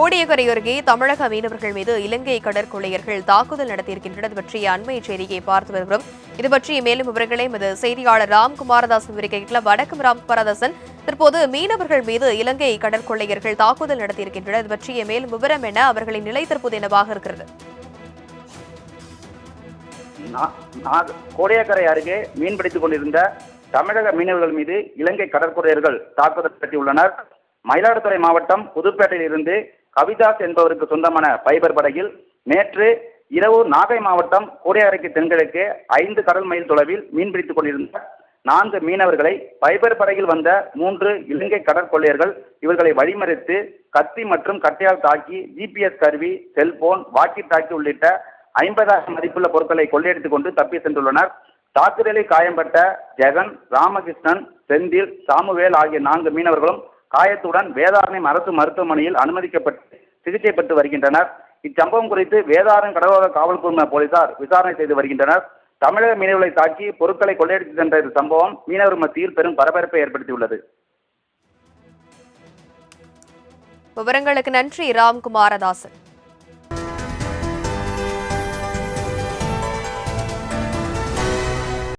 கோடியக்கரையொருகே தமிழக மீனவர்கள் மீது இலங்கை கடற்கொள்ளையர்கள் தாக்குதல் நடத்தியிருக்கின்றனர். பற்றிய அண்மை செய்தியை பார்த்து வருகிறோம். இதுபற்றிய மேலும் விவரங்களை எமது செய்தியாளர் ராம்குமாரதாசன் விவரிக்கையில் வணக்கம் ராம்குமாரதாசன். தற்போது மீனவர்கள் மீது இலங்கை கடற்கொள்ளையர்கள் தாக்குதல் நடத்தியிருக்கின்றனர். இது பற்றிய மேலும் விவரம் என அவர்களின் நிலை தற்போது என்னவாக இருக்கிறது? கோடியக்கரை அருகே மீன்பிடித்துக் கொண்டிருந்த தமிழக மீனவர்கள் மீது இலங்கை கடற்கொள்ளையர்கள் தாக்குதல் நடத்தியுள்ளனர். மயிலாடுதுறை மாவட்டம் புதுப்பேட்டையில் இருந்து கவிதாஸ் என்பவருக்கு சொந்தமான பைபர் படகில் நேற்று இரவு நாகை மாவட்டம் கோடியக்கரைக்கு தென்கிழக்கே ஐந்து கடல் மைல் தொலைவில் மீன்பிடித்துக் கொண்டிருந்த நான்கு மீனவர்களை பைபர் படகில் வந்த மூன்று இலங்கை கடற்கொள்ளையர்கள் இவர்களை வழிமறித்து கத்தி மற்றும் கட்டையால் தாக்கி ஜிபிஎஸ் கருவி செல்போன் வாக்கி டாக்கி உள்ளிட்ட ஐம்பதாயிரம் மதிப்புள்ள பொருட்களை கொள்ளையடித்துக் கொண்டு தப்பி சென்றுள்ளனர். தாக்குதலில் காயம்பட்ட ஜெகன் ராமகிருஷ்ணன் செந்தில் சாமுவேல் ஆகிய நான்கு மீனவர்களும் காயத்துடன் வேதாரண்யம் அரசு மருத்துவமனையில் அனுமதிக்கப்பட்டு சிகிச்சை பெற்று வருகின்றனர். இச்சம்பவம் குறித்து வேதாரண்யம் கடலோர காவல் குழும போலீசார் விசாரணை செய்து வருகின்றனர். தமிழக மீனவர்களை தாக்கி பொருட்களை கொள்ளையடித்து சென்ற இந்த சம்பவம் மீனவர் மத்தியில் பெரும் பரபரப்பை ஏற்படுத்தியுள்ளது. விவரங்களுக்கு நன்றி ராம்குமாரதாசன்.